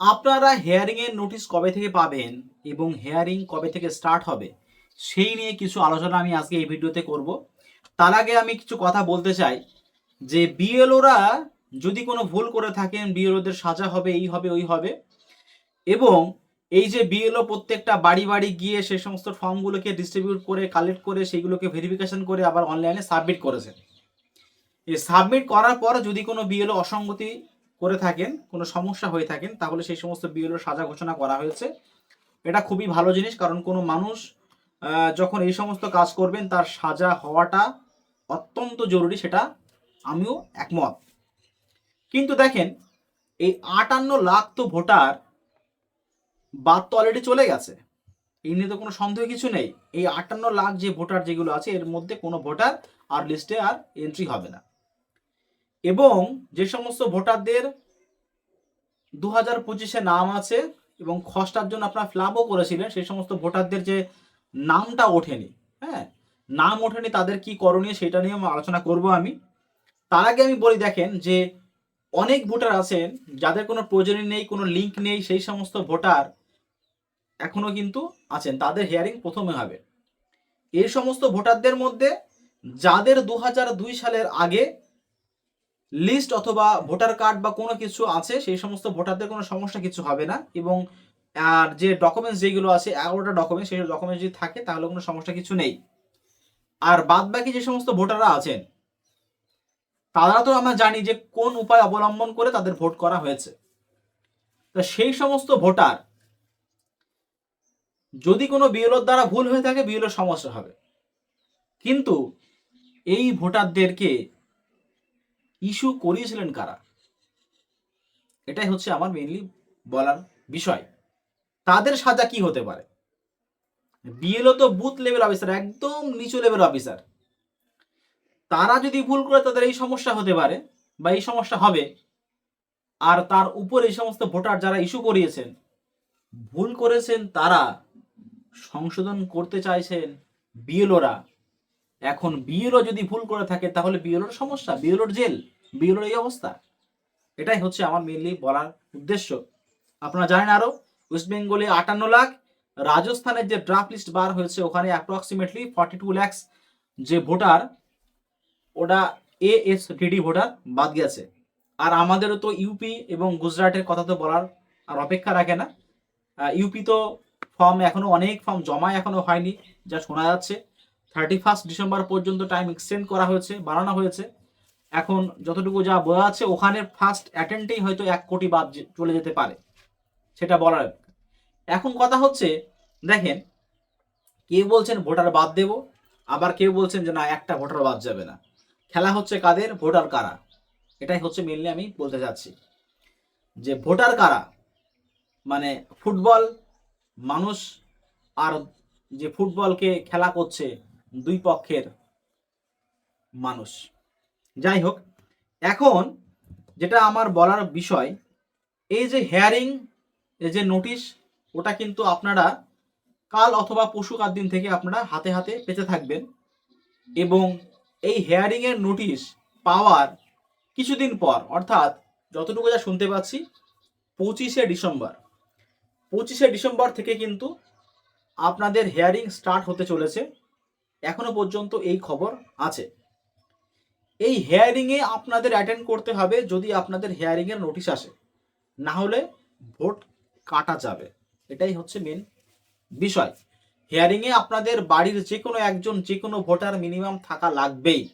আপনারা হেয়ারিংয়ের নোটিশ কবে থেকে পাবেন এবং হেয়ারিং কবে থেকে স্টার্ট হবে, সেই নিয়ে কিছু আলোচনা আমি আজকে এই ভিডিওতে করব। তার আগে আমি কিছু কথা বলতে চাই, যে বিএলওরা যদি কোনো ভুল করে থাকেন বিএলওদের সাজা হবে, এই হবে, ওই হবে, এবং এই যে বিএলও প্রত্যেকটা বাড়ি বাড়ি গিয়ে সেই সমস্ত ফর্মগুলোকে ডিস্ট্রিবিউট করে কালেক্ট করে, সেইগুলোকে ভেরিফিকেশন করে আবার অনলাইনে সাবমিট করেছেন এই সাবমিট করার পর যদি কোনো বিএলও অসঙ্গতি করে থাকেন, কোনো সমস্যা হয়ে থাকেন, তাহলে সেই সমস্ত বিএলও সাজা ঘোষণা করা হয়েছে। এটা খুবই ভালো জিনিস, কারণ কোনো মানুষ যখন এই সমস্ত কাজ করবেন, তার সাজা হওয়াটা অত্যন্ত জরুরি, সেটা আমিও একমত। কিন্তু দেখেন, এই আটান্ন লাখ তো ভোটার বাদ তো অলরেডি চলে গেছে। এই নিয়ে তো কোনো সন্দেহ কিছু নেই। এই আটান্ন লাখ যে ভোটার যেগুলো আছে, এর মধ্যে কোনো ভোটার আর লিস্টে আর এন্ট্রি হবে না। এবং যে সমস্ত ভোটারদের দু হাজার পঁচিশে নাম আছে এবং খসটার জন্য আপনারা ফ্লাবও করেছিলেন, সেই সমস্ত ভোটারদের যে নামটা ওঠেনি হ্যাঁ? নাম ওঠেনি, তাদের কি করণীয় সেটা নিয়ে আলোচনা করব আমি। তার আগে আমি বলি, দেখেন যে অনেক ভোটার আছেন যাদের কোনো প্রয়োজনই নেই, কোনো লিঙ্ক নেই, সেই সমস্ত ভোটার এখনও কিন্তু আছেন, তাদের হিয়ারিং প্রথমে হবে। এই সমস্ত ভোটারদের মধ্যে যাদের দু সালের আগে লিস্ট অথবা ভোটার কার্ড বা কোনো কিছু আছে, সেই সমস্ত ভোটারদের কোনো সমস্যা কিছু হবে না এবং, আর যে ডকুমেন্টস যেগুলো আছে, এগারোটা ডকুমেন্টস সেই ডকুমেন্টস যদি থাকে, তাহলে কোনো সমস্যা কিছু নেই। আর বাদ বাকি যে সমস্ত ভোটাররা আছেন, তারা তো আমরা জানি যে কোন উপায় অবলম্বন করে তাদের ভোট করা হয়েছে। তো সেই সমস্ত ভোটার যদি কোনো বিএলওর দ্বারা ভুল হয়ে থাকে, বিএলওর সমস্যা হবে। কিন্তু এই ভোটারদেরকে ইস্যু করিয়েছিলেন কারা? এটাই হচ্ছে আমার মেনলি বলার বিষয়। তাদের সাজা কি হতে পারে? বিএলও তো বুথ লেভেল অফিসার একদম নিচু লেভেল অফিসার তারা যদি ভুল করে, তাদের এই সমস্যা হতে পারে বা এই সমস্যা হবে। আর তার উপর এই সমস্ত ভোটার যারা ইস্যু করিয়েছেন, ভুল করেছেন তারা সংশোধন করতে চাইছেন বিএলওরা। এখন বিএলও যদি ভুল করে থাকে, তাহলে বিএলওর সমস্যা, বিএলওর জেল, বিএলওর এই অবস্থা। এটাই হচ্ছে আমার মেনলি বলার উদ্দেশ্য। আপনারা জানেন আরও ওয়েস্ট বেঙ্গলে আটান্ন লাখ, রাজস্থানের যে ড্রাফট লিস্ট বার হয়েছে, ওখানে অ্যাপ্রক্সিমেটলি ফর্টি টু ল্যাক্স যে ভোটার, ওটা এ এস ডিডি ভোটার বাদ গেছে। আর আমাদেরও তো ইউপি এবং গুজরাটের কথা তো বলার আর অপেক্ষা রাখে না। ইউপি তো ফর্ম এখনও, অনেক ফর্ম জমা এখনও হয়নি, যা শোনা যাচ্ছে। থার্টি ফার্স্ট ডিসেম্বর পর্যন্ত টাইম এক্সটেন্ড করা হয়েছে বাড়ানো হয়েছে। এখন যতটুকু যা বোঝা আছে ওখানে ফার্স্ট অ্যাটেন্ডেই হয়তো এক কোটি বাদ চলে যেতে পারে, সেটা বলার এখন কথা হচ্ছে, দেখেন, কেউ বলছেন ভোটার বাদ দেব, আবার কেউ বলছেন যে না, একটা ভোটার বাদ যাবে না। খেলা হচ্ছে কাদের? ভোটার কারা? এটাই হচ্ছে মেনলি আমি বলতে চাচ্ছি। যে ভোটার কারা? মানে ফুটবল মানুষ আর যে ফুটবলকে খেলা করছে দুই পক্ষের মানুষ। যাই হোক, এখন যেটা আমার বলার বিষয়, এই যে হেয়ারিং এই যে নোটিশ ওটা কিন্তু আপনারা কাল অথবা পশু কার দিন থেকে আপনারা হাতে হাতে পেতে থাকবেন এবং এই হেয়ারিং এর নোটিশ পাওয়ার কিছুদিন পর, অর্থাৎ যতটুকু যা শুনতে পাচ্ছি, পঁচিশে ডিসেম্বর। পঁচিশে ডিসেম্বর থেকে কিন্তু আপনাদের হেয়ারিং স্টার্ট হতে চলেছে। এখনও পর্যন্ত এই খবর আছে। এই হেয়ারিংয়ে আপনাদের অ্যাটেন্ড করতে হবে যদি আপনাদের হেয়ারিংয়ের নোটিশ আসে। না হলে ভোট কাটা যাবে। এটাই হচ্ছে মেন বিষয়। হেয়ারিংয়ে আপনাদের বাড়ির যে কোনো একজন যে কোনো ভোটার মিনিমাম থাকা লাগবেই।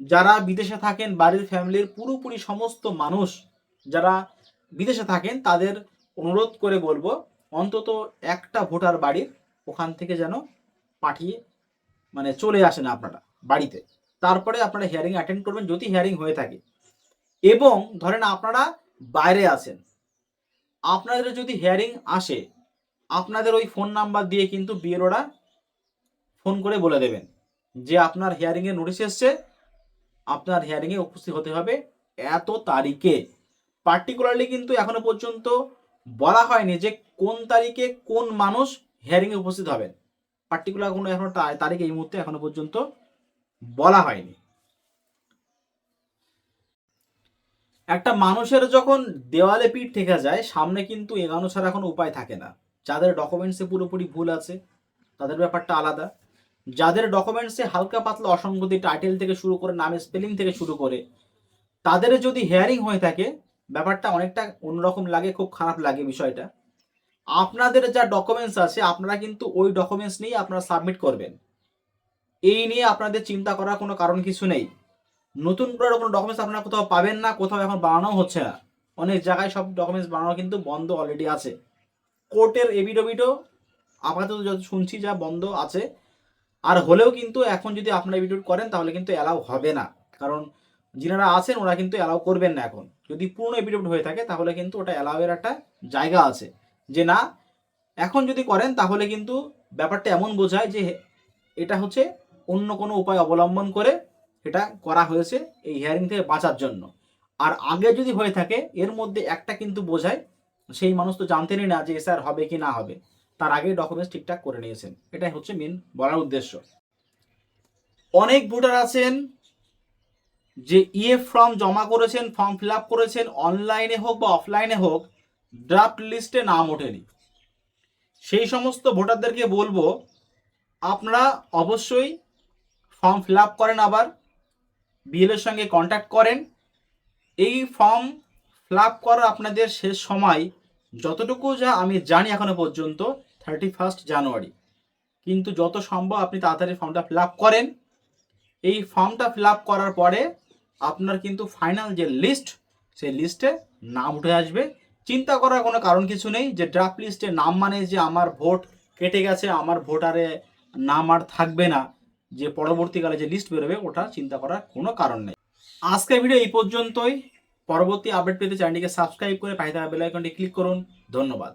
যারা বিদেশে থাকেন, বাড়ির ফ্যামিলির পুরোপুরি সমস্ত মানুষ যারা বিদেশে থাকেন, তাদের অনুরোধ করে বলব, অন্তত একটা ভোটার বাড়ির ওখান থেকে যেন পাঠিয়ে মানে চলে আসেন আপনারা বাড়িতে। তারপরে আপনারা হিয়ারিং অ্যাটেন্ড করবেন যদি হিয়ারিং হয়ে থাকে। এবং ধরেন আপনারা বাইরে আছেন। আপনাদের যদি হিয়ারিং আসে, আপনাদের ওই ফোন নাম্বার দিয়ে কিন্তু বিএলওরা ফোন করে বলে দেবেন যে আপনার হিয়ারিংয়ে নোটিশ এসছে, আপনার হিয়ারিংয়ে উপস্থিত হতে হবে এত তারিখে। পার্টিকুলারলি কিন্তু এখনও পর্যন্ত বলা হয়নি যে কোন তারিখে কোন মানুষ হিয়ারিংয়ে উপস্থিত হবেন। পার্টিকুলার কোনো এখনও তারিখ এই মুহূর্তে এখনও পর্যন্ত বলা হয়নি। একটা মানুষের যখন দেওয়ালে পিঠ থেকে যায়, সামনে কিন্তু এগানো ছাড়া কোনো উপায় থাকে না। যাদের ডকুমেন্টসে পুরোপুরি ভুল আছে, তাদের ব্যাপারটা আলাদা। যাদের ডকুমেন্টসে হালকা পাতলা অসঙ্গতি টাইটেল থেকে শুরু করে নামের স্পেলিং থেকে শুরু করে, তাদের যদি হেয়ারিং হয়ে থাকে, ব্যাপারটা অনেকটা অন্যরকম লাগে, খুব খারাপ লাগে বিষয়টা। আপনাদের যা ডকুমেন্টস আছে, আপনারা কিন্তু ওই ডকুমেন্টস নিয়ে আপনারা সাবমিট করবেন। এই নিয়ে আপনাদের চিন্তা করার কোনো কারণ কিছু নেই। নতুন করে কোনো ডকুমেন্টস আপনারা কোথাও পাবেন না, কোথাও এখন বানানো হচ্ছে না। অনেক জায়গায় সব ডকুমেন্টস বানানো কিন্তু বন্ধ অলরেডি আছে। কোর্টের এভিডোভিডও আপাতত যত শুনছি যা বন্ধ আছে। আর হলেও কিন্তু এখন যদি আপনারা এভিডোভিড করেন, তাহলে কিন্তু অ্যালাউ হবে না। কারণ যিনারা আছেন, ওরা কিন্তু অ্যালাউ করবেন না এখন। যদি পুরনো এভিডোভিড হয়ে থাকে, তাহলে কিন্তু ওটা অ্যালাউয়ের একটা জায়গা আছে। যে না, এখন যদি করেন তাহলে কিন্তু ব্যাপারটা এমন বোঝায় যে এটা হচ্ছে অন্য কোনো উপায় অবলম্বন করে এটা করা হয়েছে এই হিয়ারিং থেকে বাঁচার জন্য। আর আগে যদি হয়ে থাকে, এর মধ্যে একটা কিন্তু বোঝায়, সেই মানুষ তো জানতেনই না যে এসআর হবে কি না হবে। তার আগে ডকুমেন্টস ঠিকঠাক করে নিয়েছেন। এটাই হচ্ছে মেন বলার উদ্দেশ্য। অনেক ভোটার আছেন যে ইএফ ফর্ম জমা করেছেন ফর্ম ফিল আপ করেছেন অনলাইনে হোক বা অফলাইনে হোক ড্রাফট লিস্টে নাম ওঠেনি। সেই সমস্ত ভোটারদেরকে বলব, আপনারা অবশ্যই ফর্ম ফিল আপ করেন আবার বিএলের সঙ্গে কন্ট্যাক্ট করেন। এই ফর্ম ফিল আপ করার আপনাদের শেষ সময় যতটুকু যা আমি জানি এখনও পর্যন্ত থার্টি ফার্স্ট জানুয়ারি কিন্তু যত সম্ভব আপনি তাড়াতাড়ি ফর্মটা ফিল আপ করেন। এই ফর্মটা ফিল আপ করার পরে আপনার কিন্তু ফাইনাল যে লিস্ট সেই লিস্টে নাম উঠে আসবে। চিন্তা করার কোনো কারণ কিছু নেই, যে ড্রাফট লিস্টে নাম মানে যে আমার ভোট কেটে গেছে, আমার ভোটারে নাম আর থাকবে না, যে পরবর্তীকালে যে লিস্ট বেরোবে, ওটা চিন্তা করার কোনো কারণ নেই। আজকের ভিডিও এই পর্যন্তই। পরবর্তী আপডেট পেতে চ্যানেলটিকে সাবস্ক্রাইব করে পাশে থাকা বেল ক্লিক করুন। ধন্যবাদ।